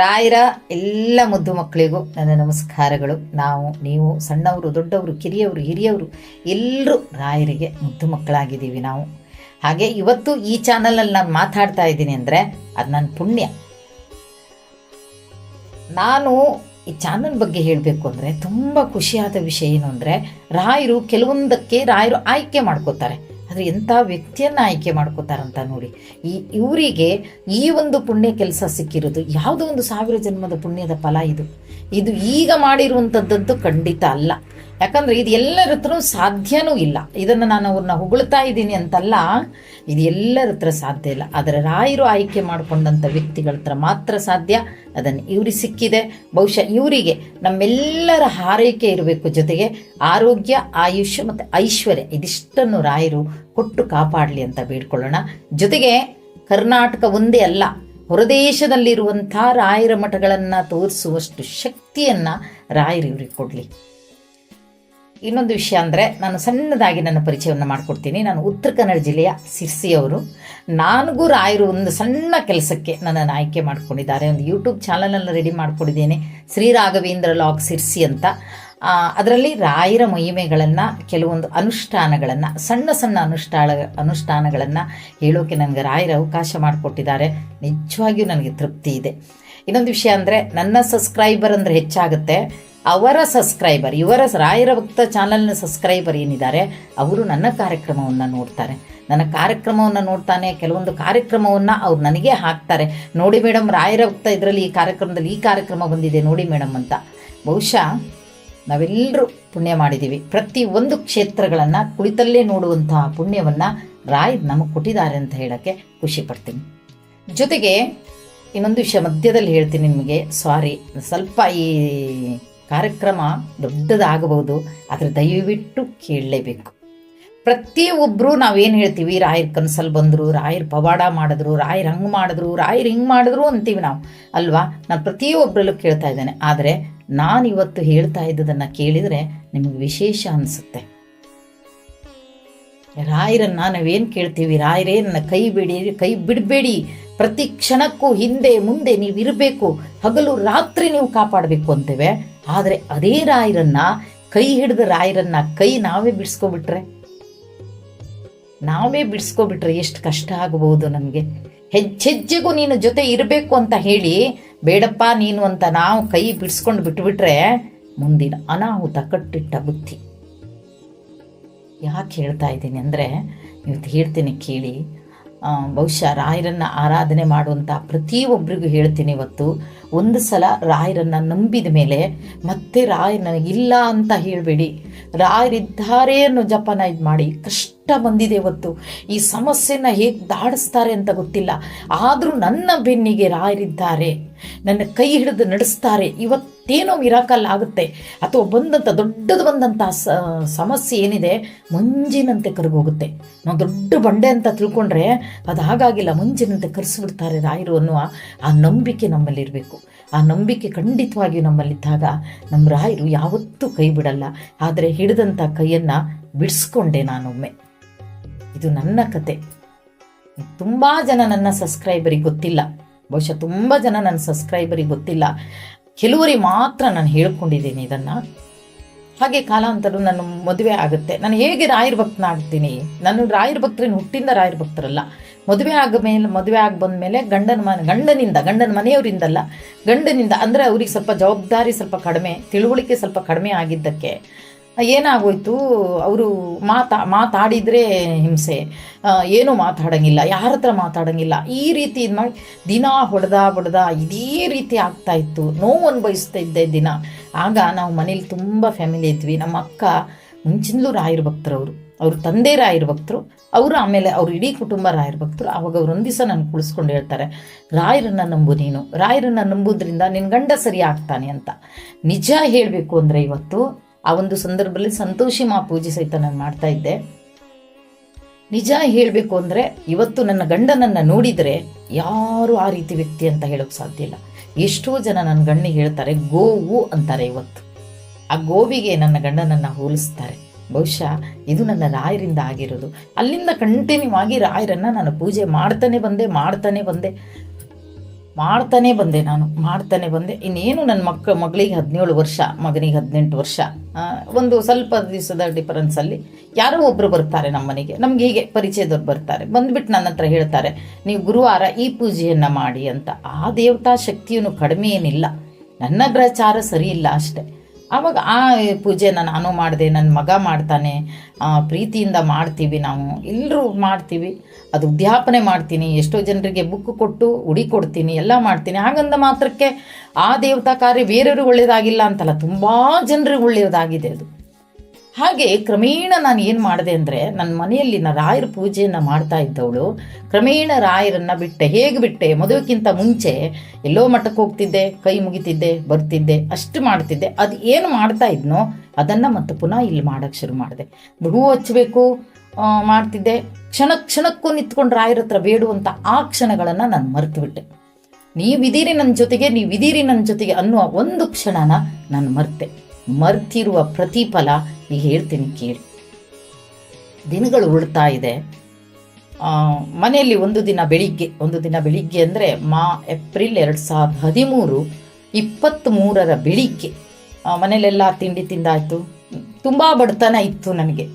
ರಾಯರ ಎಲ್ಲ ಮುದ್ದು ಮಕ್ಕಳಿಗೂ ನನ್ನ ನಮಸ್ಕಾರಗಳು. ನಾವು, ನೀವು ಸಣ್ಣವರು, ದೊಡ್ಡವರು, ಕಿರಿಯವರು, ಹಿರಿಯವರು, ಎಲ್ಲರೂ ರಾಯರಿಗೆ ಮುದ್ದು ಮಕ್ಕಳಾಗಿದ್ದೀವಿ ನಾವು. ಹಾಗೆ ಇವತ್ತು ಈ ಚಾನಲಲ್ಲಿ ನಾನು ಮಾತಾಡ್ತಾ ಇದ್ದೀನಿ ಅಂದರೆ ಅದು ನನ್ನ ಪುಣ್ಯ. ನಾನು ಈ ಚಾನಲ್ ಬಗ್ಗೆ ಹೇಳಬೇಕು ಅಂದರೆ ತುಂಬ ಖುಷಿಯಾದ ವಿಷಯ ಏನು ಅಂದರೆ ರಾಯರು ಕೆಲವೊಂದಕ್ಕೆ ರಾಯರು ಆಯ್ಕೆ ಮಾಡ್ಕೋತಾರೆ. ಆದರೆ ಎಂಥ ವ್ಯಕ್ತಿಯನ್ನು ಆಯ್ಕೆ ಮಾಡ್ಕೋತಾರಂತ ನೋಡಿ. ಈ ಇವರಿಗೆ ಈ ಒಂದು ಪುಣ್ಯ ಕೆಲಸ ಸಿಕ್ಕಿರೋದು ಯಾವುದೋ ಒಂದು ಸಾವಿರ ಜನ್ಮದ ಪುಣ್ಯದ ಫಲ ಇದು. ಇದು ಈಗ ಮಾಡಿರುವಂಥದ್ದಂತೂ ಖಂಡಿತ ಅಲ್ಲ. ಯಾಕಂದ್ರೆ ಇದು ಎಲ್ಲರ ಹತ್ರ ಸಾಧ್ಯನೂ ಇಲ್ಲ. ಇದನ್ನು ನಾನು ಅವ್ರನ್ನ ಹೊಗಳ್ತಾ ಇದ್ದೀನಿ ಅಂತಲ್ಲ, ಇದು ಎಲ್ಲರ ಹತ್ರ ಸಾಧ್ಯ ಇಲ್ಲ. ಆದರೆ ರಾಯರು ಆಯ್ಕೆ ಮಾಡಿಕೊಂಡಂಥ ವ್ಯಕ್ತಿಗಳ ಹತ್ರ ಮಾತ್ರ ಸಾಧ್ಯ. ಅದನ್ನು ಇವ್ರಿಗೆ ಸಿಕ್ಕಿದೆ. ಬಹುಶಃ ಇವರಿಗೆ ನಮ್ಮೆಲ್ಲರ ಹಾರೈಕೆ ಇರಬೇಕು ಜೊತೆಗೆ ಆರೋಗ್ಯ, ಆಯುಷ್ಯ ಮತ್ತು ಐಶ್ವರ್ಯ, ಇದಿಷ್ಟನ್ನು ರಾಯರು ಕೊಟ್ಟು ಕಾಪಾಡಲಿ ಅಂತ ಬೇಡ್ಕೊಳ್ಳೋಣ. ಜೊತೆಗೆ ಕರ್ನಾಟಕ ಒಂದೇ ಅಲ್ಲ, ಹೊರದೇಶದಲ್ಲಿರುವಂಥ ರಾಯರ ಮಠಗಳನ್ನು ತೋರಿಸುವಷ್ಟು ಶಕ್ತಿಯನ್ನು ರಾಯರು ಇವ್ರಿಗೆ ಕೊಡಲಿ. ಇನ್ನೊಂದು ವಿಷಯ ಅಂದರೆ ನಾನು ಸಣ್ಣದಾಗಿ ನನ್ನ ಪರಿಚಯವನ್ನು ಮಾಡಿಕೊಡ್ತೀನಿ. ನಾನು ಉತ್ತರ ಕನ್ನಡ ಜಿಲ್ಲೆಯ ಸಿರ್ಸಿಯವರು ನನಗೂ ರಾಯರು ಒಂದು ಸಣ್ಣ ಕೆಲಸಕ್ಕೆ ನನ್ನನ್ನು ಆಯ್ಕೆ ಮಾಡಿಕೊಂಡಿದ್ದಾರೆ. ಒಂದು ಯೂಟ್ಯೂಬ್ ಚಾನಲನ್ನು ರೆಡಿ ಮಾಡಿಕೊಂಡಿದ್ದೇನೆ. ಶ್ರೀ ರಾಘವೇಂದ್ರ ಲಾಗ್ ಸಿರ್ಸಿ ಅಂತ. ಅದರಲ್ಲಿ ರಾಯರ ಮಹಿಮೆಗಳನ್ನು, ಕೆಲವೊಂದು ಅನುಷ್ಠಾನಗಳನ್ನು, ಸಣ್ಣ ಸಣ್ಣ ಅನುಷ್ಠಾನ ಅನುಷ್ಠಾನಗಳನ್ನು ಹೇಳೋಕೆ ನನಗೆ ರಾಯರ ಅವಕಾಶ ಮಾಡಿಕೊಟ್ಟಿದ್ದಾರೆ. ನಿಜವಾಗಿಯೂ ನನಗೆ ತೃಪ್ತಿ ಇದೆ. ಇನ್ನೊಂದು ವಿಷಯ ಅಂದರೆ, ನನ್ನ ಸಬ್ಸ್ಕ್ರೈಬರ್ ಅಂದರೆ ಹೆಚ್ಚಾಗುತ್ತೆ. ಅವರ ಸಬ್ಸ್ಕ್ರೈಬರ್, ಇವರ ರಾಯರ ಭಕ್ತ ಚಾನಲ್ನ ಸಬ್ಸ್ಕ್ರೈಬರ್ ಏನಿದ್ದಾರೆ, ಅವರು ನನ್ನ ಕಾರ್ಯಕ್ರಮವನ್ನು ನೋಡ್ತಾರೆ. ನನ್ನ ಕಾರ್ಯಕ್ರಮವನ್ನು ನೋಡ್ತಾನೆ, ಕೆಲವೊಂದು ಕಾರ್ಯಕ್ರಮವನ್ನು ಅವ್ರು ನನಗೆ ಹಾಕ್ತಾರೆ. ನೋಡಿ ಮೇಡಮ್ ರಾಯರ ಭಕ್ತ ಇದರಲ್ಲಿ ಈ ಕಾರ್ಯಕ್ರಮದಲ್ಲಿ ಈ ಕಾರ್ಯಕ್ರಮ ಬಂದಿದೆ, ನೋಡಿ ಮೇಡಮ್ ಅಂತ. ಬಹುಶಃ ನಾವೆಲ್ಲರೂ ಪುಣ್ಯ ಮಾಡಿದ್ದೀವಿ. ಪ್ರತಿ ಒಂದು ಕ್ಷೇತ್ರಗಳನ್ನು ಕುಳಿತಲ್ಲೇ ನೋಡುವಂತಹ ಪುಣ್ಯವನ್ನು ರಾಯ್ ನಮಗೆ ಕೊಟ್ಟಿದ್ದಾರೆ ಅಂತ ಹೇಳೋಕ್ಕೆ ಖುಷಿ ಪಡ್ತೀನಿ. ಜೊತೆಗೆ ಇನ್ನೊಂದು ವಿಷಯ ಮಧ್ಯದಲ್ಲಿ ಹೇಳ್ತೀನಿ ನಿಮಗೆ. ಸಾರಿ ಸ್ವಲ್ಪ ಈ ಕಾರ್ಯಕ್ರಮ ದೊಡ್ಡದಾಗಬಹುದು, ಆದರೆ ದಯವಿಟ್ಟು ಕೇಳಲೇಬೇಕು. ಪ್ರತಿಯೊಬ್ಬರು ನಾವೇನು ಹೇಳ್ತೀವಿ, ರಾಯರ್ ಕನಸಲ್ಲಿ ಬಂದರು, ರಾಯರ್ ಪವಾಡ ಮಾಡಿದ್ರು, ರಾಯರ್ ಹಂಗೆ ಮಾಡಿದ್ರು, ರಾಯರ್ ಹಿಂಗೆ ಮಾಡಿದ್ರು ಅಂತೀವಿ ನಾವು, ಅಲ್ವಾ? ನಾನು ಪ್ರತಿಯೊಬ್ಬರಲ್ಲೂ ಕೇಳ್ತಾ ಇದ್ದೇನೆ, ಆದರೆ ನಾನು ಇವತ್ತು ಹೇಳ್ತಾ ಇದ್ದದನ್ನು ಕೇಳಿದರೆ ನಿಮಗೆ ವಿಶೇಷ ಅನಿಸುತ್ತೆ. ರಾಯರನ್ನ ನಾವೇನು ಕೇಳ್ತೀವಿ, ರಾಯರೇ ನನ್ನ ಕೈ ಬಿಡಿ, ಕೈ ಬಿಡಬೇಡಿ ಪ್ರತಿ ಕ್ಷಣಕ್ಕೂ ಹಿಂದೆ ಮುಂದೆ ನೀವು ಇರಬೇಕು ಹಗಲು ರಾತ್ರಿ ನೀವು ಕಾಪಾಡಬೇಕು ಅಂತೇವೆ. ಆದರೆ ಅದೇ ರಾಯರನ್ನ, ಕೈ ಹಿಡಿದ ರಾಯರನ್ನ ಕೈ ನಾವೇ ಬಿಡಿಸ್ಕೊಬಿಟ್ರೆ? ನಾವೇ ಬಿಡಿಸ್ಕೊಬಿಟ್ರೆ ಎಷ್ಟು ಕಷ್ಟ ಆಗಬಹುದು ನಮಗೆ. ಹೆಜ್ಜೆಜ್ಜೆಗೂ ನೀನು ಜೊತೆ ಇರಬೇಕು ಅಂತ ಹೇಳಿ, ಬೇಡಪ್ಪ ನೀನು ಅಂತ ನಾವು ಕೈ ಬಿಡಿಸ್ಕೊಂಡು ಬಿಟ್ಬಿಟ್ರೆ ಮುಂದಿನ ಅನಾಹುತ ಕಟ್ಟಿಟ್ಟ ಬುದ್ಧಿ. ಯಾಕೆ ಹೇಳ್ತಾ ಇದ್ದೀನಿ ಅಂದರೆ ಇವತ್ತು ಹೇಳ್ತೀನಿ ಕೇಳಿ ಬಹುಶಃ ರಾಯರನ್ನು ಆರಾಧನೆ ಮಾಡುವಂಥ ಪ್ರತಿಯೊಬ್ಬರಿಗೂ ಹೇಳ್ತೀನಿ ಇವತ್ತು. ಒಂದು ಸಲ ರಾಯರನ್ನು ನಂಬಿದ ಮೇಲೆ ಮತ್ತೆ ರಾಯ ನನಗಿಲ್ಲ ಅಂತ ಹೇಳಬೇಡಿ. ರಾಯರಿದ್ದಾರೆ ಅನ್ನೋ ಜಪನ ಇದು ಮಾಡಿ. ಕಷ್ಟ ಬಂದಿದೆ ಇವತ್ತು. ಈ ಸಮಸ್ಯೆನ ಹೇಗೆ ದಾಡಿಸ್ತಾರೆ ಅಂತ ಗೊತ್ತಿಲ್ಲ. ಆದರೂ ನನ್ನ ಬೆನ್ನಿಗೆ ರಾಯರಿದ್ದಾರೆ. ನನ್ನ ಕೈ ಹಿಡಿದು ನಡೆಸ್ತಾರೆ. ಇವತ್ತೇನೋ ಮಿರಾಕಲ್ ಆಗುತ್ತೆ ಅಥವಾ ಬಂದಂಥ ದೊಡ್ಡದು ಬಂದಂಥ ಸಮಸ್ಯೆ ಏನಿದೆ ಮಂಜಿನಂತೆ ಕರಗೋಗುತ್ತೆ. ನಾವು ದೊಡ್ಡ ಬಂಡೆ ಅಂತ ತಿಳ್ಕೊಂಡ್ರೆ ಅದು ಹಾಗಾಗಿಲ್ಲ, ಮಂಜಿನಂತೆ ಕರೆಸಿಬಿಡ್ತಾರೆ ರಾಯರು ಅನ್ನುವ ಆ ನಂಬಿಕೆ ನಮ್ಮಲ್ಲಿರಬೇಕು. ಆ ನಂಬಿಕೆ ಖಂಡಿತವಾಗಿಯೂ ನಮ್ಮಲ್ಲಿದ್ದಾಗ ನಮ್ಮ ರಾಯರು ಯಾವತ್ತೂ ಕೈ ಬಿಡಲ್ಲ. ಆದರೆ ಹಿಡಿದಂಥ ಕೈಯನ್ನು ಬಿಡಿಸ್ಕೊಂಡೆ ನಾನೊಮ್ಮೆ. ಇದು ನನ್ನ ಕತೆ. ತುಂಬ ಜನ ನನ್ನ ಸಬ್ಸ್ಕ್ರೈಬರಿಗೆ ಗೊತ್ತಿಲ್ಲ. ಬಹುಶಃ ತುಂಬ ಜನ ನನ್ನ ಸಬ್ಸ್ಕ್ರೈಬರಿಗೆ ಗೊತ್ತಿಲ್ಲ. ಕೆಲವರಿಗೆ ಮಾತ್ರ ನಾನು ಹೇಳ್ಕೊಂಡಿದ್ದೀನಿ ಇದನ್ನು. ಹಾಗೆ ಕಾಲಾಂತರ ನನ್ನ ಮದುವೆ ಆಗುತ್ತೆ. ನಾನು ಹೇಗೆ ರಾಯರ ಭಕ್ತನಾಗ್ತೀನಿ? ನಾನು ರಾಯರ ಭಕ್ತರೇನು ಹುಟ್ಟಿಂದ ರಾಯರ ಭಕ್ತರಲ್ಲ. ಮದುವೆ ಆಗ ಮೇಲೆ, ಮದುವೆ ಆಗಿ ಬಂದ ಮೇಲೆ ಗಂಡನ ಮನೆ, ಗಂಡನಿಂದ, ಗಂಡನ ಮನೆಯವರಿಂದಲ್ಲ. ಗಂಡನಿಂದ, ಅಂದರೆ ಅವ್ರಿಗೆ ಸ್ವಲ್ಪ ಜವಾಬ್ದಾರಿ ಸ್ವಲ್ಪ ಕಡಿಮೆ, ತಿಳುವಳಿಕೆ ಸ್ವಲ್ಪ ಕಡಿಮೆ ಆಗಿದ್ದಕ್ಕೆ. ಏನಾಗೋಯ್ತು? ಅವರು ಮಾತಾ, ಮಾತಾಡಿದರೆ ಹಿಂಸೆ. ಏನೂ ಮಾತಾಡೋಂಗಿಲ್ಲ, ಯಾರ ಹತ್ರ ಮಾತಾಡೋಂಗಿಲ್ಲ. ಈ ರೀತಿ ಇದು ಮಾಡಿ ದಿನ ಹೊಡೆದ ಬಡ್ದ ಇದೇ ರೀತಿ ಆಗ್ತಾ ಇತ್ತು. ನೋವು ಅನುಭವಿಸ್ತಾ ಇದ್ದೆ ದಿನ. ಆಗ ನಾವು ಮನೇಲಿ ತುಂಬ ಫ್ಯಾಮಿಲಿ ಇದ್ವಿ. ನಮ್ಮ ಅಕ್ಕ ಮುಂಚಿನಲ್ಲೂ ರಾಯರ ಅವರು. ಅವ್ರ ತಂದೆ ರಾಯರ ಭಕ್ತರು. ಅವರು ಆಮೇಲೆ ಅವ್ರ ಇಡೀ ಕುಟುಂಬ ರಾಯರ ಭಕ್ತರು. ಆವಾಗ ಅವ್ರು ದಿವಸ ನಾನು ಕುಳಿಸ್ಕೊಂಡು ಹೇಳ್ತಾರೆ, ರಾಯರನ್ನು ನಂಬು ನೀನು. ರಾಯರನ್ನು ನಂಬೋದ್ರಿಂದ ನಿನ್ನ ಗಂಡ ಸರಿ ಆಗ್ತಾನೆ ಅಂತ. ನಿಜ ಹೇಳಬೇಕು ಅಂದರೆ ಇವತ್ತು ಆ ಒಂದು ಸಂದರ್ಭದಲ್ಲಿ ಸಂತೋಷಿ ಮಾ ಪೂಜೆ ಸಹಿತ ನಾನು ಮಾಡ್ತಾ ಇದ್ದೆ. ನಿಜ ಹೇಳಬೇಕು ಅಂದರೆ ಇವತ್ತು ನನ್ನ ಗಂಡನನ್ನು ನೋಡಿದರೆ ಯಾರು ಆ ರೀತಿ ವ್ಯಕ್ತಿ ಅಂತ ಹೇಳೋಕ್ಕೆ ಸಾಧ್ಯ ಇಲ್ಲ. ಎಷ್ಟೋ ಜನ ನನ್ನ ಗಣ್ಣಿಗೆ ಹೇಳ್ತಾರೆ ಗೋವು ಅಂತಾರೆ ಇವತ್ತು. ಆ ಗೋವಿಗೆ ನನ್ನ ಗಂಡನನ್ನು ಹೋಲಿಸ್ತಾರೆ. ಬಹುಶಃ ಇದು ನನ್ನ ರಾಯರಿಂದ ಆಗಿರೋದು. ಅಲ್ಲಿಂದ ಕಂಟಿನ್ಯೂ ಆಗಿ ರಾಯರನ್ನು ನಾನು ಪೂಜೆ ಮಾಡ್ತಾನೆ ಬಂದೆ ಮಾಡ್ತಾನೆ ಬಂದೆ. ಮಾಡ್ತಾನೆ ಬಂದೆ ನಾನು, ಮಾಡ್ತಾನೆ ಬಂದೆ. ಇನ್ನೇನು ನನ್ನ ಮಕ್ಕ, ಮಗಳಿಗೆ ಹದಿನೇಳು ವರ್ಷ, ಮಗನಿಗೆ ಹದಿನೆಂಟು ವರ್ಷ. ಒಂದು ಸ್ವಲ್ಪ ದಿವಸದ ಡಿಫರೆನ್ಸಲ್ಲಿ ಯಾರೋ ಒಬ್ಬರು ಬರ್ತಾರೆ ನಮ್ಮ ಮನೆಗೆ. ನಮ್ಗೆ ಹೀಗೆ ಪರಿಚಯದವ್ರು ಬರ್ತಾರೆ. ಬಂದ್ಬಿಟ್ಟು ನನ್ನ ಹತ್ರ ಹೇಳ್ತಾರೆ, ನೀವು ಗುರುವಾರ ಈ ಪೂಜೆಯನ್ನು ಮಾಡಿ ಅಂತ. ಆ ದೇವತಾ ಶಕ್ತಿಯನ್ನು ಕಡಿಮೆ ಏನಿಲ್ಲ. ನನ್ನ ಗ್ರಹಚಾರ ಸರಿ ಇಲ್ಲ ಅಷ್ಟೆ. ಆವಾಗ ಆ ಪೂಜೆನ ನಾನು ಮಾಡಿದೆ ನನ್ನ ಮಗ ಮಾಡ್ತಾನೆ ಪ್ರೀತಿಯಿಂದ ಮಾಡ್ತೀವಿ ನಾವು ಎಲ್ಲರೂ ಮಾಡ್ತೀವಿ, ಅದು ಉದ್ಯಾಪನೆ ಮಾಡ್ತೀನಿ, ಎಷ್ಟೋ ಜನರಿಗೆ ಬುಕ್ ಕೊಟ್ಟು ಉಡಿ ಕೊಡ್ತೀನಿ, ಎಲ್ಲ ಮಾಡ್ತೀನಿ, ಹಾಗಂದ ಮಾತ್ರಕ್ಕೆ ಆ ದೇವತಾ ಕಾರ್ಯ ಬೇರೆಯವ್ರಿಗೆ ಒಳ್ಳೆಯದಾಗಿಲ್ಲ ಅಂತಲ್ಲ, ತುಂಬ ಜನರಿಗೆ ಒಳ್ಳೆಯದಾಗಿದೆ ಅದು. ಹಾಗೆ ಕ್ರಮೇಣ ನಾನು ಏನು ಮಾಡಿದೆ ಅಂದರೆ ನನ್ನ ಮನೆಯಲ್ಲಿ ನಾ ರಾಯರ ಪೂಜೆಯನ್ನು ಮಾಡ್ತಾ ಇದ್ದವಳು. ಕ್ರಮೇಣ ರಾಯರನ್ನು ಬಿಟ್ಟೆ. ಹೇಗೆ ಬಿಟ್ಟೆ? ಮದುವೆಗಿಂತ ಮುಂಚೆ ಎಲ್ಲೋ ಮಠಕ್ಕೆ ಹೋಗ್ತಿದ್ದೆ, ಕೈ ಮುಗಿತಿದ್ದೆ, ಬರ್ತಿದ್ದೆ, ಅಷ್ಟು ಮಾಡ್ತಿದ್ದೆ. ಅದು ಏನು ಮಾಡ್ತಾ ಇದ್ನೋ ಅದನ್ನು ಮತ್ತೆ ಪುನಃ ಇಲ್ಲಿ ಮಾಡೋಕ್ಕೆ ಶುರು ಮಾಡಿದೆ. ಹೂ ಹಚ್ಚಬೇಕು ಮಾಡ್ತಿದ್ದೆ. ಕ್ಷಣ ಕ್ಷಣಕ್ಕೂ ನಿಂತ್ಕೊಂಡು ರಾಯರ ಹತ್ರ ಬೇಡುವಂಥ ಆ ಕ್ಷಣಗಳನ್ನು ನಾನು ಮರೆತು ಬಿಟ್ಟೆ. ನೀವಿದ್ದೀರಿ ನನ್ನ ಜೊತೆಗೆ ನೀವಿದ್ದೀರಿ ನನ್ನ ಜೊತೆಗೆ ಅನ್ನುವ ಒಂದು ಕ್ಷಣನ ನಾನು ಮರ್ತೆ. ಮರ್ತಿರುವ ಪ್ರತಿಫಲ ಈಗ ಹೇಳ್ತೀನಿ ಕೇಳಿ. ದಿನಗಳು ಉಳ್ತಾ ಇದೆ. ಮನೆಯಲ್ಲಿ ಒಂದು ದಿನ ಬೆಳಿಗ್ಗೆ, ಒಂದು ದಿನ ಬೆಳಿಗ್ಗೆ ಅಂದರೆ ಮಾ, ಏಪ್ರಿಲ್ ಎರಡು ಸಾವಿರದ ಹದಿಮೂರು, ಇಪ್ಪತ್ತ್ಮೂರರ ಬೆಳಿಗ್ಗೆ. ಮನೇಲೆಲ್ಲ ತಿಂಡಿ ತಿಂದಾಯಿತು. ತುಂಬ ಬಡತನ ಇತ್ತು ನನಗೆ.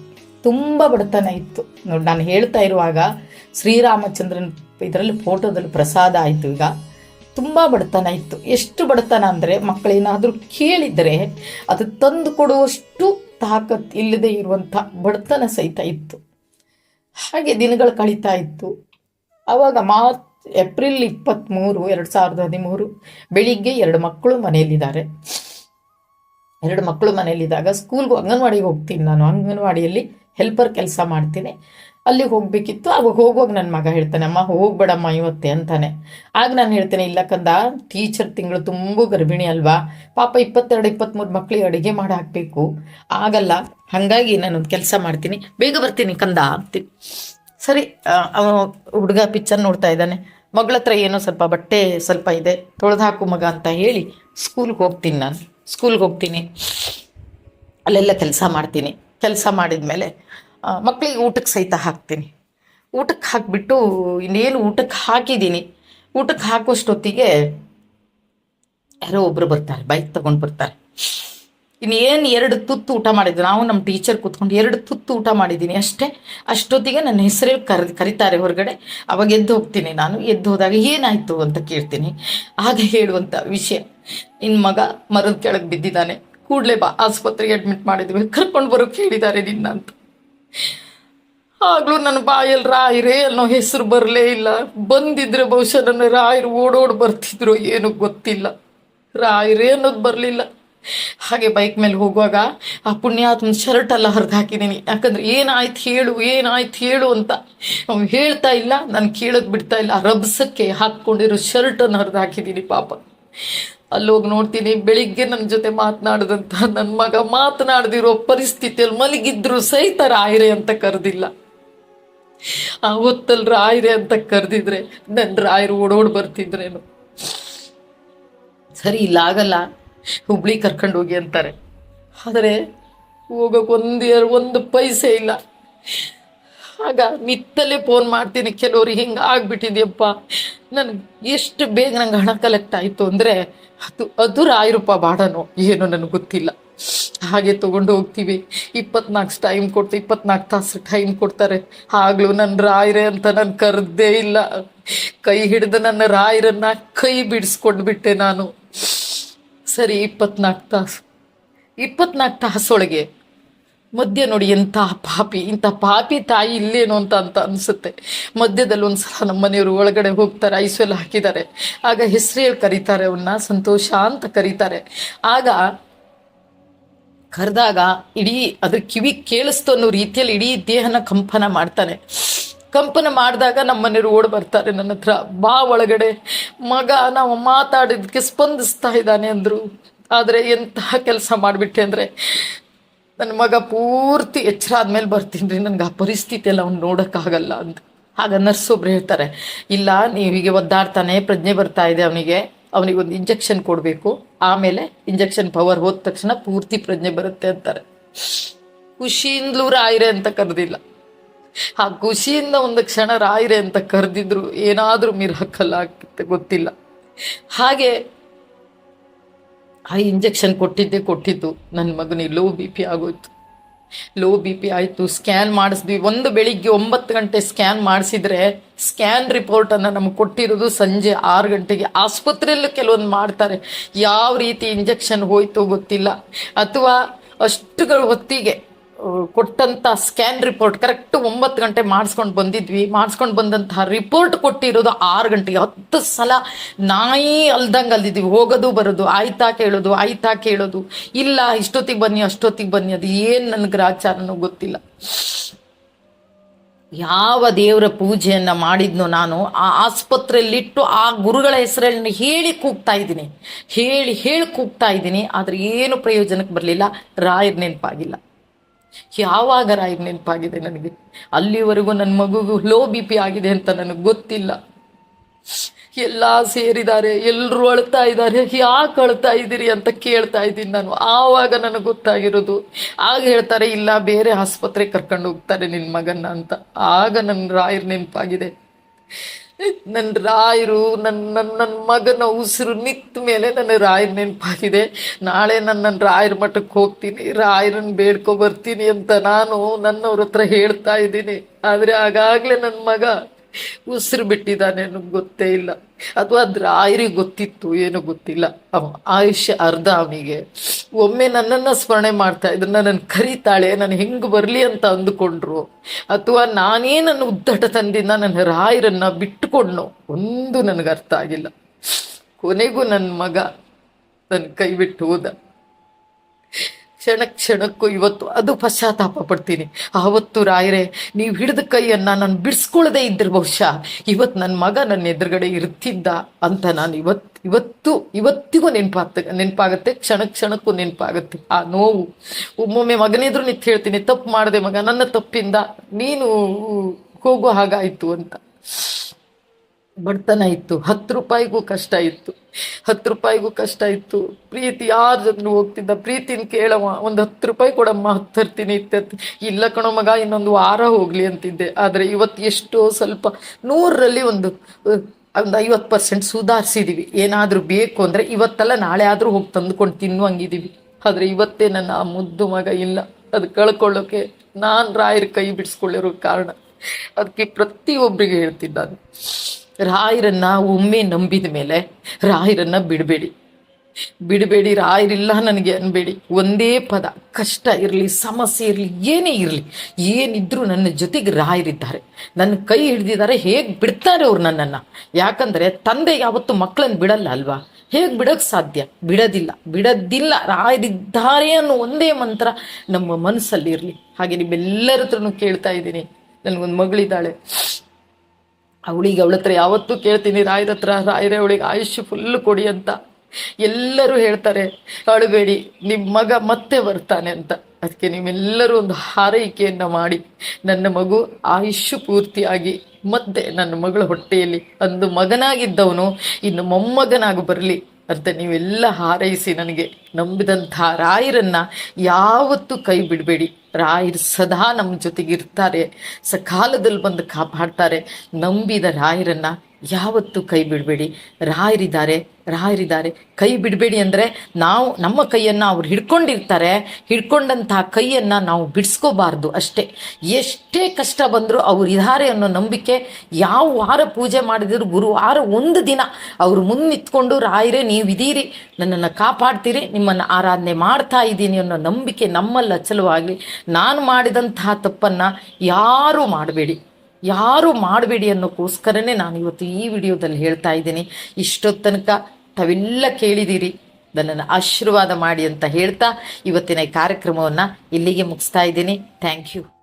ತುಂಬ ಬಡತನ ಇತ್ತು. ನೋಡಿ, ನಾನು ಹೇಳ್ತಾ ಇರುವಾಗ ಶ್ರೀರಾಮಚಂದ್ರನ್ ಇದರಲ್ಲಿ ಫೋಟೋದಲ್ಲಿ ಪ್ರಸಾದ ಆಯಿತು ಈಗ. ತುಂಬ ಬಡತನ ಇತ್ತು. ಎಷ್ಟು ಬಡತನ ಅಂದರೆ ಮಕ್ಕಳೇನಾದರೂ ಕೇಳಿದರೆ ಅದು ತಂದು ಕೊಡುವಷ್ಟು ತಾಕತ್ ಇಲ್ಲದೆ ಇರುವಂಥ ಬಡತನ ಸಹಿತ ಇತ್ತು. ಹಾಗೆ ದಿನಗಳು ಕಳೀತಾ ಇತ್ತು. ಆವಾಗ ಮಾರ್ಚ್, ಏಪ್ರಿಲ್ ಇಪ್ಪತ್ತ್ಮೂರು ಎರಡು ಸಾವಿರದ ಹದಿಮೂರು, ಬೆಳಿಗ್ಗೆ ಎರಡು ಮಕ್ಕಳು ಮನೆಯಲ್ಲಿದ್ದಾರೆ. ಎರಡು ಮಕ್ಕಳು ಮನೆಯಲ್ಲಿದ್ದಾಗ ಸ್ಕೂಲ್ಗೂ ಅಂಗನವಾಡಿಗೆ ಹೋಗ್ತೀನಿ ನಾನು. ಅಂಗನವಾಡಿಯಲ್ಲಿ ಹೆಲ್ಪರ್ ಕೆಲಸ ಮಾಡ್ತೀನಿ. ಅಲ್ಲಿಗೆ ಹೋಗಬೇಕಿತ್ತು. ಅವಾಗ ಹೋಗುವಾಗ ನನ್ನ ಮಗ ಹೇಳ್ತಾನೆ, ಅಮ್ಮ, ಹೋಗ್ಬೇಡಮ್ಮ ಇವತ್ತೆ ಅಂತಾನೆ. ಆಗ ನಾನು ಹೇಳ್ತೇನೆ, ಇಲ್ಲ ಕಂದ ಟೀಚರ್ ತಿಂಗಳು ತುಂಬ ಗರ್ಭಿಣಿ ಅಲ್ವಾ? ಪಾಪ ಇಪ್ಪತ್ತೆರಡು ಇಪ್ಪತ್ತ್ಮೂರು ಮಕ್ಕಳಿಗೆ ಅಡುಗೆ ಮಾಡಿ ಹಾಕಬೇಕು. ಆಗಲ್ಲ, ಹಾಗಾಗಿ ನಾನೊಂದು ಕೆಲಸ ಮಾಡ್ತೀನಿ. ಬೇಗ ಬರ್ತೀನಿ ಕಂದ, ಅಂತೀನಿ. ಸರಿ ಹುಡುಗ ಪಿಕ್ಚರ್ ನೋಡ್ತಾ ಇದ್ದಾನೆ. ಮಗಳ ಹತ್ರ ಏನೋ ಸ್ವಲ್ಪ ಬಟ್ಟೆ ಸ್ವಲ್ಪ ಇದೆ, ತೊಳೆದು ಹಾಕು ಮಗ ಅಂತ ಹೇಳಿ ಸ್ಕೂಲ್ಗೆ ಹೋಗ್ತೀನಿ ನಾನು. ಸ್ಕೂಲ್ಗೆ ಹೋಗ್ತೀನಿ. ಅಲ್ಲೆಲ್ಲ ಕೆಲಸ ಮಾಡ್ತೀನಿ. ಕೆಲಸ ಮಾಡಿದ್ಮೇಲೆ ಮಕ್ಕಳಿಗೆ ಊಟಕ್ಕೆ ಸಹಿತ ಹಾಕ್ತೀನಿ. ಊಟಕ್ಕೆ ಹಾಕಿಬಿಟ್ಟು ಇನ್ನೇನು ಊಟಕ್ಕೆ ಹಾಕಿದ್ದೀನಿ. ಊಟಕ್ಕೆ ಹಾಕೋಷ್ಟೊತ್ತಿಗೆ ಯಾರೋ ಒಬ್ಬರು ಬರ್ತಾರೆ ಬೈಕ್ ತಗೊಂಡು ಬರ್ತಾರೆ. ಇನ್ನೇನು ಎರಡು ತುತ್ತು ಊಟ ಮಾಡಿದ್ವಿ ನಾವು ನಮ್ಮ ಟೀಚರ್ ಕೂತ್ಕೊಂಡು ಎರಡು ತುತ್ತು ಊಟ ಮಾಡಿದ್ದೀನಿ ಅಷ್ಟೇ. ಅಷ್ಟೊತ್ತಿಗೆ ನನ್ನ ಹೆಸರೇ ಕರ್, ಕರಿತಾರೆ ಹೊರಗಡೆ. ಅವಾಗ ಎದ್ದು ಹೋಗ್ತೀನಿ ನಾನು. ಎದ್ದು ಹೋದಾಗ ಏನಾಯಿತು ಅಂತ ಕೇಳ್ತೀನಿ. ಆಗ ಹೇಳುವಂಥ ವಿಷಯ ನಿನ್ನ ಮಗ ಮರದ ಕೆಳಗೆ ಬಿದ್ದಿದ್ದಾನೆ. ಕೂಡಲೇ ಬಾ, ಆಸ್ಪತ್ರೆಗೆ ಅಡ್ಮಿಟ್ ಮಾಡಿದ್ವಿ ಕರ್ಕೊಂಡು ಬರೋಕ್ಕೆ ಹೇಳಿದ್ದಾರೆ ನಿನ್ನ ಅಂತ ಆಗ್ಲೂ ನನ್ನ ಬಾಯಲ್ಲಿ ರಾಯರೇ ಅನ್ನೋ ಹೆಸರು ಬರಲೇ ಇಲ್ಲ. ಬಂದಿದ್ರೆ ಬಹುಶಃ ನನ್ನ ರಾಯರು ಓಡೋಡ್ ಬರ್ತಿದ್ರು, ಏನು ಗೊತ್ತಿಲ್ಲ. ರಾಯರೇ ಅನ್ನೋದು ಬರಲಿಲ್ಲ. ಹಾಗೆ ಬೈಕ್ ಮೇಲೆ ಹೋಗುವಾಗ ಆ ಪುಣ್ಯಾತ್ಮ ಶರ್ಟ್ ಎಲ್ಲ ಹರಿದು ಹಾಕಿದ್ದೀನಿ ಯಾಕಂದ್ರೆ ಏನಾಯ್ತು ಹೇಳು ಏನಾಯ್ತು ಹೇಳು ಅಂತ ಅವ್ನು ಹೇಳ್ತಾ ಇಲ್ಲ, ನಾನು ಕೇಳೋದು ಬಿಡ್ತಾ ಇಲ್ಲ. ರಬ್ಸಕ್ಕೆ ಹಾಕ್ಕೊಂಡಿರೋ ಶರ್ಟನ್ನು ಹರಿದು ಹಾಕಿದ್ದೀನಿ ಪಾಪ. ಅಲ್ಲೋಗಿ ನೋಡ್ತೀನಿ, ಬೆಳಿಗ್ಗೆ ನನ್ನ ಜೊತೆ ಮಾತನಾಡಿದಂಥ ನನ್ನ ಮಗ ಮಾತನಾಡದಿರೋ ಪರಿಸ್ಥಿತಿಯಲ್ಲಿ ಮಲಗಿದ್ರು ಸಹಿತ ರಾಯರೆ ಅಂತ ಕರೆದಿಲ್ಲ. ಆ ಹೊತ್ತಲ್ಲಿ ರಾಯ್ರೆ ಅಂತ ಕರೆದಿದ್ರೆ ನನ್ನ ರಾಯರು ಓಡೋಡ್ ಬರ್ತಿದ್ರೇನು? ಸರಿ, ಇಲ್ಲ, ಆಗಲ್ಲ. ಹುಬ್ಳಿ ಕರ್ಕೊಂಡು ಹೋಗಿ ಅಂತಾರೆ. ಆದರೆ ಹೋಗೋಕೆ ಒಂದು ಒಂದು ಪೈಸೆ ಇಲ್ಲ. ಆಗ ನಿತ್ತಲೇ ಫೋನ್ ಮಾಡ್ತೀನಿ ಕೆಲವ್ರಿಗೆ ಹಿಂಗೆ ಆಗ್ಬಿಟ್ಟಿದ್ಯಪ್ಪ. ನನಗೆ ಎಷ್ಟು ಬೇಗ ನಂಗೆ ಹಣ ಕಲೆಕ್ಟ್ ಆಯಿತು ಅಂದರೆ ಅದು ಅದು ರಾಯರೂಪ ಬಾಡನೋ ಏನೋ ನನಗೆ ಗೊತ್ತಿಲ್ಲ. ಹಾಗೆ ತೊಗೊಂಡು ಹೋಗ್ತೀವಿ. ಇಪ್ಪತ್ನಾಲ್ಕು ಟೈಮ್ ಕೊಡ್ತೀವಿ ಇಪ್ಪತ್ನಾಲ್ಕು ತಾಸು ಟೈಮ್ ಕೊಡ್ತಾರೆ. ಆಗಲೂ ನನ್ನ ರಾಯರೇ ಅಂತ ನಾನು ಕರೆದೇ ಇಲ್ಲ. ಕೈ ಹಿಡಿದು ನನ್ನ ರಾಯರನ್ನ ಕೈ ಬಿಡಿಸ್ಕೊಂಡ್ಬಿಟ್ಟೆ ನಾನು. ಸರಿ, ಇಪ್ಪತ್ನಾಲ್ಕು ತಾಸು. ಇಪ್ಪತ್ನಾಲ್ಕು ತಾಸೊಳಗೆ ಮಧ್ಯ ನೋಡಿ ಎಂಥ ಪಾಪಿ, ಇಂಥ ಪಾಪಿ ತಾಯಿ ಇಲ್ಲೇನೋ ಅಂತ ಅಂತ ಅನಿಸುತ್ತೆ. ಮಧ್ಯದಲ್ಲಿ ಒಂದು ಸಲ ನಮ್ಮ ಮನೆಯವರು ಒಳಗಡೆ ಹೋಗ್ತಾರೆ ಐಸೆಲ್ಲ ಹಾಕಿದ್ದಾರೆ. ಆಗ ಹೆಸರು ಹೇಳಿ ಕರೀತಾರೆ ಅವನ್ನ ಸಂತೋಷ ಅಂತ ಕರೀತಾರೆ. ಆಗ ಕರೆದಾಗ ಇಡೀ ಅದ್ರ ಕಿವಿ ಕೇಳಿಸ್ತು ಅನ್ನೋ ರೀತಿಯಲ್ಲಿ ಇಡೀ ದೇಹನ ಕಂಪನ ಮಾಡ್ತಾನೆ. ಕಂಪನ ಮಾಡಿದಾಗ ನಮ್ಮ ಮನೆಯವರು ಓಡ್ ಬರ್ತಾರೆ, ನನ್ನ ಹತ್ರ ಬಾ ಒಳಗಡೆ. ಮಗ, ನಾವು ಮಾತಾಡಿದ್ದಕ್ಕೆ ಸ್ಪಂದಿಸ್ತಾ ಇದ್ದಾನೆ ಅಂದರು. ಆದರೆ ಎಂತಹ ಕೆಲಸ ಮಾಡಿಬಿಟ್ಟೆ ಅಂದರೆ ನನ್ನ ಮಗ ಪೂರ್ತಿ ಎಚ್ಚರ ಆದ್ಮೇಲೆ ಬರ್ತೀನಿ ರೀ. ನನಗೆ ಆ ಪರಿಸ್ಥಿತಿ ಎಲ್ಲ ಅವ್ನು ನೋಡೋಕ್ಕಾಗಲ್ಲ ಅಂತ. ಆಗ ನರ್ಸ್ ಒಬ್ರು ಹೇಳ್ತಾರೆ, ಇಲ್ಲ, ನೀವು ಹೀಗೆ ಒದ್ದಾಡ್ತಾನೆ, ಪ್ರಜ್ಞೆ ಬರ್ತಾ ಇದೆ ಅವನಿಗೆ. ಅವನಿಗೆ ಒಂದು ಇಂಜೆಕ್ಷನ್ ಕೊಡಬೇಕು. ಆಮೇಲೆ ಇಂಜೆಕ್ಷನ್ ಪವರ್ ಹೋದ ತಕ್ಷಣ ಪೂರ್ತಿ ಪ್ರಜ್ಞೆ ಬರುತ್ತೆ ಅಂತಾರೆ. ಖುಷಿಯಿಂದಲೂ ರಾಯ್ರೆ ಅಂತ ಕರೆದಿಲ್ಲ. ಆ ಖುಷಿಯಿಂದ ಒಂದು ಕ್ಷಣ ರಾಯ್ರೆ ಅಂತ ಕರೆದಿದ್ರು, ಏನಾದರೂ ಮಿರಾಕಲ್ ಆಗ್ತಿತ್ತೆ, ಗೊತ್ತಿಲ್ಲ. ಹಾಗೆ ಆ ಇಂಜೆಕ್ಷನ್ ಕೊಟ್ಟಿದ್ದೆ ಕೊಟ್ಟಿದ್ದು ನನ್ನ ಮಗನಿಗೆ ಲೋ ಬಿ ಪಿ ಆಗೋಯ್ತು. ಲೋ ಬಿ ಪಿ ಆಯಿತು. ಸ್ಕ್ಯಾನ್ ಮಾಡಿಸಿದ್ವಿ. ಒಂದು ಬೆಳಿಗ್ಗೆ ಒಂಬತ್ತು ಗಂಟೆ ಸ್ಕ್ಯಾನ್ ಮಾಡಿಸಿದ್ರೆ ಸ್ಕ್ಯಾನ್ ರಿಪೋರ್ಟನ್ನು ನಮ್ಗೆ ಕೊಟ್ಟಿರೋದು ಸಂಜೆ ಆರು ಗಂಟೆಗೆ. ಆಸ್ಪತ್ರೆಯಲ್ಲೂ ಕೆಲವೊಂದು ಮಾಡ್ತಾರೆ. ಯಾವ ರೀತಿ ಇಂಜೆಕ್ಷನ್ ಹೋಯ್ತು ಗೊತ್ತಿಲ್ಲ. ಅಥವಾ ಅಷ್ಟುಗಳ ಹೊತ್ತಿಗೆ ಕೊಟ್ಟಂಥ ಸ್ಕ್ಯಾನ್ ರಿಪೋರ್ಟ್ ಕರೆಕ್ಟ್ ಒಂಬತ್ತು ಗಂಟೆ ಮಾಡಿಸ್ಕೊಂಡು ಬಂದಿದ್ವಿ. ಮಾಡಿಸ್ಕೊಂಡು ಬಂದಂತಹ ರಿಪೋರ್ಟ್ ಕೊಟ್ಟಿರೋದು ಆರು ಗಂಟೆಗೆ. ಹತ್ತು ಸಲ ನಾಯಿ ಅಲ್ದಂಗೆ ಅಲ್ದಿದ್ವಿ. ಹೋಗೋದು, ಬರೋದು, ಆಯ್ತಾ ಕೇಳೋದು ಆಯ್ತಾ ಕೇಳೋದು. ಇಲ್ಲ, ಇಷ್ಟೊತ್ತಿಗೆ ಬನ್ನಿ, ಅಷ್ಟೊತ್ತಿಗೆ ಬನ್ನಿ. ಅದು ಏನು ನನ್ನ ಗ್ರಾಚಾರನೂ ಗೊತ್ತಿಲ್ಲ. ಯಾವ ದೇವರ ಪೂಜೆಯನ್ನ ಮಾಡಿದ್ನೋ ನಾನು ಆ ಆಸ್ಪತ್ರೆಯಲ್ಲಿಟ್ಟು ಆ ಗುರುಗಳ ಹೆಸರನ್ನು ಹೇಳಿ ಕೂಗ್ತಾ ಇದ್ದೀನಿ. ಹೇಳಿ ಹೇಳಿ ಕೂಗ್ತಾ ಇದ್ದೀನಿ. ಆದರೆ ಏನು ಪ್ರಯೋಜನಕ್ಕೆ ಬರಲಿಲ್ಲ. ರಾಯರ್ ನೆನಪಾಗಿಲ್ಲ. ಯಾವಾಗ ರಾಯರ್ ನೆನಪಾಗಿದೆ ನನಗೆ? ಅಲ್ಲಿವರೆಗೂ ನನ್ನ ಮಗುಗೂ ಲೋ ಬಿ ಪಿ ಆಗಿದೆ ಅಂತ ನನಗೆ ಗೊತ್ತಿಲ್ಲ. ಎಲ್ಲ ಸೇರಿದ್ದಾರೆ ಎಲ್ಲರೂ ಅಳ್ತಾ ಇದ್ದಾರೆ, ಯಾಕೆ ಅಳ್ತಾ ಇದ್ದೀರಿ ಅಂತ ಕೇಳ್ತಾ ಇದ್ದೀನಿ ನಾನು. ಆವಾಗ ನನಗೆ ಗೊತ್ತಾಗಿರೋದು, ಆಗ ಹೇಳ್ತಾರೆ, ಇಲ್ಲ, ಬೇರೆ ಆಸ್ಪತ್ರೆ ಕರ್ಕೊಂಡು ಹೋಗ್ತಾರೆ ನಿನ್ನ ಮಗನ್ನ ಅಂತ. ಆಗ ನನ್ನ ರಾಯರ್ ನೆನಪಾಗಿದೆ. ನನ್ನ ರಾಯರು ನನ್ನ ನನ್ನ ನನ್ನ ಮಗನ ಉಸಿರು ನಿತ್ತ ಮೇಲೆ ನನ್ನ ರಾಯರ ನೆನಪಾಗಿದೆ. ನಾಳೆ ನಾನು ನನ್ನ ರಾಯರ ಮಠಕ್ಕೆ ಹೋಗ್ತೀನಿ. ರಾಯರನ್ನ ಬೇಡ್ಕೊ ಬರ್ತೀನಿ ಅಂತ ನಾನು ನನ್ನವ್ರ ಹತ್ರ ಹೇಳ್ತಾ ಇದ್ದೀನಿ. ಆದರೆ ಆಗಾಗಲೇ ನನ್ನ ಮಗ ಉಸಿರು ಬಿಟ್ಟಿದ್ದಾನೆ ಗೊತ್ತೇ ಇಲ್ಲ. ಅಥವಾ ಅದ್ರ ಆಯ್ರಿ ಗೊತ್ತಿತ್ತು, ಏನೋ ಗೊತ್ತಿಲ್ಲ. ಅವ ಆಯುಷ್ಯ ಅರ್ಧ ಅವನಿಗೆ. ಒಮ್ಮೆ ನನ್ನನ್ನು ಸ್ಮರಣೆ ಮಾಡ್ತಾ ಇದ್ರು ನನ್ನನ್ನು ಕರೀತಾಳೆ, ನಾನು ಹೆಂಗೆ ಬರಲಿ ಅಂತ ಅಂದುಕೊಂಡ್ರು. ಅಥವಾ ನಾನೇ ನನ್ನ ಉದ್ದಟತನದಿಂದ ನನ್ನ ರಾಯರನ್ನು ಬಿಟ್ಟುಕೊಂಡು ಒಂದು ನನಗೆ ಅರ್ಥ ಆಗಿಲ್ಲ. ಕೊನೆಗೂ ನನ್ನ ಮಗ ನನ್ನ ಕೈ ಬಿಟ್ಟು ಹೋದ. ಕ್ಷಣ ಕ್ಷಣಕ್ಕೂ ಇವತ್ತು ಅದು ಪಶ್ಚಾತ್ತಾಪ ಪಡ್ತೀನಿ. ಆವತ್ತು ರಾಯರೇ, ನೀವು ಹಿಡಿದ ಕೈಯನ್ನು ನಾನು ಬಿಡಿಸ್ಕೊಳ್ಳದೆ ಇದ್ದರೆ ಬಹುಶಃ. ಇವತ್ತು ನನ್ನ ಮಗ ನನ್ನ ಎದುರುಗಡೆ ಇರ್ತಿದ್ದ ಅಂತ ನಾನು ಇವತ್ತು ಇವತ್ತು, ಇವತ್ತಿಗೂ ನೆನಪಾಗ್ತ, ನೆನಪಾಗುತ್ತೆ, ಕ್ಷಣ ಕ್ಷಣಕ್ಕೂ ನೆನಪಾಗುತ್ತೆ. ಆ ನೋವು. ಒಮ್ಮೊಮ್ಮೆ ಮಗನೆದುರು ನಿಂತು ಹೇಳ್ತೀನಿ, ತಪ್ಪು ಮಾಡಿದೆ ಮಗ, ನನ್ನ ತಪ್ಪಿಂದ, ನೀನು ಹೋಗೋ ಹಾಗಾಯಿತು ಅಂತ. ಬಡತನ ಇತ್ತು. ಹತ್ತು ರೂಪಾಯಿಗೂ ಕಷ್ಟ ಇತ್ತು. ಹತ್ತು ರೂಪಾಯಿಗೂ ಕಷ್ಟ ಇತ್ತು. ಪ್ರೀತಿ ಯಾರ ಜೊತೆ ಹೋಗ್ತಿದ್ದ? ಪ್ರೀತಿನ ಕೇಳವ ಒಂದು ಹತ್ತು ರೂಪಾಯಿ ಕೊಡಮ್ಮ, ಹತ್ತು ತರ್ತೀನಿ, ಇತ್ತು ಇಲ್ಲ ಕಣೋ ಮಗ, ಇನ್ನೊಂದು ವಾರ ಹೋಗಲಿ ಅಂತಿದ್ದೆ. ಆದರೆ ಇವತ್ತು ಎಷ್ಟೋ ಸ್ವಲ್ಪ ನೂರರಲ್ಲಿ ಒಂದು ಒಂದು ಐವತ್ತು ಪರ್ಸೆಂಟ್ ಸುಧಾರಿಸಿದ್ದೀವಿ ಏನಾದರೂ ಬೇಕು ಅಂದರೆ ಇವತ್ತಲ್ಲ ನಾಳೆ ಆದರೂ ಹೋಗಿ ತಂದುಕೊಂಡು ತಿನ್ನುವಂಗಿದ್ದೀವಿ ಆದರೆ ಇವತ್ತೇ ನನ್ನ ಆ ಮುದ್ದು ಮಗ ಇಲ್ಲ. ಅದು ಕಳ್ಕೊಳ್ಳೋಕೆ ನಾನು ರಾಯರ ಕೈ ಬಿಡಿಸ್ಕೊಳ್ಳಿರೋ ಕಾರಣ. ಅದಕ್ಕೆ ಪ್ರತಿಯೊಬ್ಬರಿಗೆ ಹೇಳ್ತಿದ್ದಾನೆ ರಾಯರನ್ನ ಒಮ್ಮೆ ನಂಬಿದ ಮೇಲೆ ರಾಯರನ್ನ ಬಿಡಬೇಡಿ. ಬಿಡಬೇಡಿ, ರಾಯರಿಲ್ಲ ನನಗೆ ಅನ್ಬೇಡಿ. ಒಂದೇ ಪದ, ಕಷ್ಟ ಇರಲಿ, ಸಮಸ್ಯೆ ಇರಲಿ, ಏನೇ ಇರಲಿ, ಏನಿದ್ರೂ ನನ್ನ ಜೊತೆಗೆ ರಾಯರಿದ್ದಾರೆ. ನನ್ನ ಕೈ ಹಿಡ್ದಿದ್ದಾರೆ, ಹೇಗೆ ಬಿಡ್ತಾರೆ ಅವ್ರು ನನ್ನನ್ನು? ಯಾಕಂದರೆ ತಂದೆ ಯಾವತ್ತು ಮಕ್ಕಳನ್ನು ಬಿಡಲ್ಲ ಅಲ್ವಾ? ಹೇಗೆ ಬಿಡೋಕ್ಕೆ ಸಾಧ್ಯ? ಬಿಡೋದಿಲ್ಲ. ಬಿಡೋದಿಲ್ಲ, ರಾಯರಿದ್ದಾರೆ ಅನ್ನೋ ಒಂದೇ ಮಂತ್ರ ನಮ್ಮ ಮನಸ್ಸಲ್ಲಿ ಇರಲಿ. ಹಾಗೆ ನಿಮ್ಮೆಲ್ಲರ ಹತ್ರನೂ ಕೇಳ್ತಾ ಇದ್ದೀನಿ. ನನಗೊಂದು ಮಗಳಿದ್ದಾಳೆ. ಅವಳಿಗೆ ಅವಳ ಹತ್ರ ಯಾವತ್ತೂ ಕೇಳ್ತೀನಿ, ರಾಯರ ಹತ್ರ, ರಾಯರೇ ಅವಳಿಗೆ ಆಯುಷ್ಯ ಫುಲ್ಲು ಕೊಡಿ ಅಂತ. ಎಲ್ಲರೂ ಹೇಳ್ತಾರೆ, ಅಳಬೇಡಿ ನಿಮ್ಮ ಮಗ ಮತ್ತೆ ಬರ್ತಾನೆ ಅಂತ. ಅದಕ್ಕೆ ನೀವೆಲ್ಲರೂ ಒಂದು ಹಾರೈಕೆಯನ್ನು ಮಾಡಿ, ನನ್ನ ಮಗು ಆಯುಷ್ಯ ಪೂರ್ತಿಯಾಗಿ ಮತ್ತೆ ನನ್ನ ಮಗಳ ಹೊಟ್ಟೆಯಲ್ಲಿ ಅಂದು ಮಗನಾಗಿದ್ದವನು, ಇನ್ನು ಮೊಮ್ಮಗನಾಗಿ ಬರಲಿ ಅಂತ ನೀವೆಲ್ಲ ಹಾರೈಸಿ ನನಗೆ ನಂಬಿದಂಥ ರಾಯರನ್ನು ಯಾವತ್ತೂ ಕೈ ಬಿಡಬೇಡಿ. ರಾಯರು ಸದಾ ನಮ್ಮ ಜೊತೆಗೆ ಇರ್ತಾರೆ ಸಕಾಲದಲ್ಲಿ ಬಂದು ಕಾಪಾಡ್ತಾರೆ. ನಂಬಿದ ರಾಯರನ್ನು ಯಾವತ್ತೂ ಕೈ ಬಿಡಬೇಡಿ. ರಾಯರಿದ್ದಾರೆ ರಾಯರಿದ್ದಾರೆ. ಕೈ ಬಿಡಬೇಡಿ ಅಂದರೆ ನಾವು ನಮ್ಮ ಕೈಯನ್ನು ಅವ್ರು ಹಿಡ್ಕೊಂಡಿರ್ತಾರೆ. ಹಿಡ್ಕೊಂಡಂತಹ ಕೈಯನ್ನು ನಾವು ಬಿಡಿಸ್ಕೋಬಾರ್ದು ಅಷ್ಟೇ. ಎಷ್ಟೇ ಕಷ್ಟ ಬಂದರೂ ಅವ್ರು ಇದ್ದಾರೆ ಅನ್ನೋ ನಂಬಿಕೆ ಯಾವ ವಾರ ಪೂಜೆ ಮಾಡಿದ್ರು ಗುರುವಾರ ಒಂದು ದಿನ ಅವ್ರು ಮುಂದೆ ನಿಂತ್ಕೊಂಡು ರಾಯರೇ ನೀವಿದ್ದೀರಿ ನನ್ನನ್ನು ಕಾಪಾಡ್ತೀರಿ. ನಿಮ್ಮನ್ನು ಆರಾಧನೆ ಮಾಡ್ತಾ ಇದ್ದೀನಿ ಅನ್ನೋ ನಂಬಿಕೆ ನಮ್ಮಲ್ಲಿ ಅಚಲವಾಗಲಿ. ನಾನು ಮಾಡಿದಂತಹ ತಪ್ಪನ್ನು ಯಾರೂ ಮಾಡಬೇಡಿ. ಯಾರು ಮಾಡಬೇಡಿ ಅನ್ನೋಕ್ಕೋಸ್ಕರನೇ ನಾನು ಇವತ್ತು ಈ ವಿಡಿಯೋದಲ್ಲಿ ಹೇಳ್ತಾ ಇದ್ದೀನಿ. ಇಷ್ಟೊತ್ತು ತನಕ ತಾವೆಲ್ಲ ಕೇಳಿದ್ದೀರಿ. ನನ್ನನ್ನು ಆಶೀರ್ವಾದ ಮಾಡಿ ಅಂತ ಹೇಳ್ತಾ ಇವತ್ತಿನ ಈ ಕಾರ್ಯಕ್ರಮವನ್ನು ಇಲ್ಲಿಗೆ ಮುಗಿಸ್ತಾ ಇದ್ದೀನಿ. ಥ್ಯಾಂಕ್ ಯು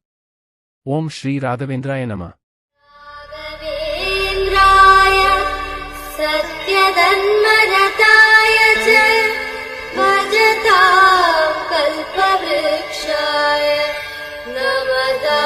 ॐ श्री राघवेन्द्राय नमः। नवेन्द्राय सत्यधन्मरताय च भरता कल्पवृक्षाय नमता